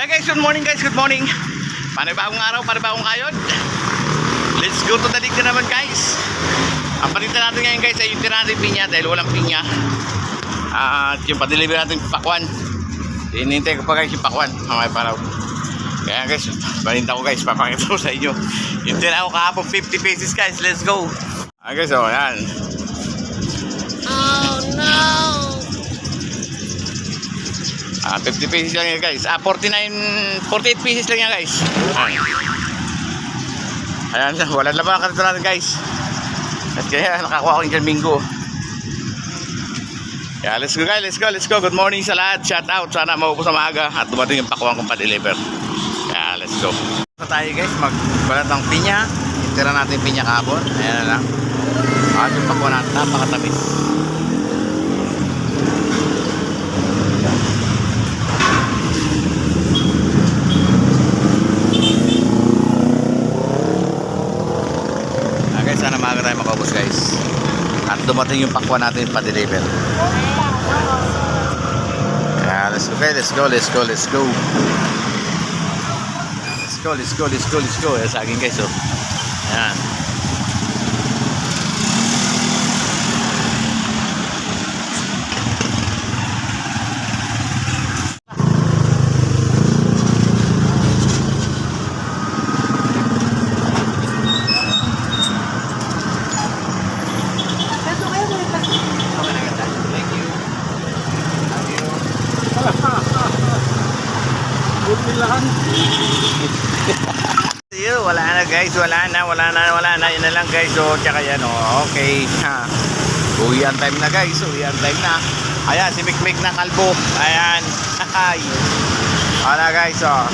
Hey guys, good morning guys, good morning. Panibagong araw, panibagong kayod. Let's go to the lake na naman guys. Ang palitan natin ngayon guys ay yung tira natin pinya dahil walang pinya. At yung pa-deliver natin pakwan. Hinintay ko pa guys yung pakwan. Mamaya paraw. Kaya guys, balinta ko guys, papakita ko sa inyo. Yung tira ko kahapon 50 pesos guys, let's go. Ah guys, oh yan. Ah, 50 pesos lang yan guys. Ah, 49, 48 pesos lang yan guys. Ayan, wala na karito natin guys. At kaya nakakuha ko yung Mingo. Kaya let's go guys, let's go, let's go. Good morning sa lahat. Shout out. Sana maupo sa maaga at dumating yung pakuwang kong pa-deliver. Kaya let's go. So tayo guys, magbalat ng pinya. Itira natin yung pinya kahapon. Ayan na lang. At yung pakuwa natin, napakatamis. Maaga tayo makaubos guys. At dumating yung pakwa natin pa-deliver. Kaya let's go guys, let's go, let's go, let's go. Let's go, let's go, let's go, let's go. Ayan sa akin guys, oh. Ayan. Yo, wala na guys, wala na, wala na, wala na, yun na lang guys, oh, tsaka yan, oh, okay, ha, uwian time na guys, uwian time na, ayan, si Mikmik na kalbo, ayan, ay, wala guys, oh,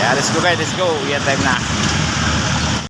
yeah, let's go guys, let's go, uwian time na,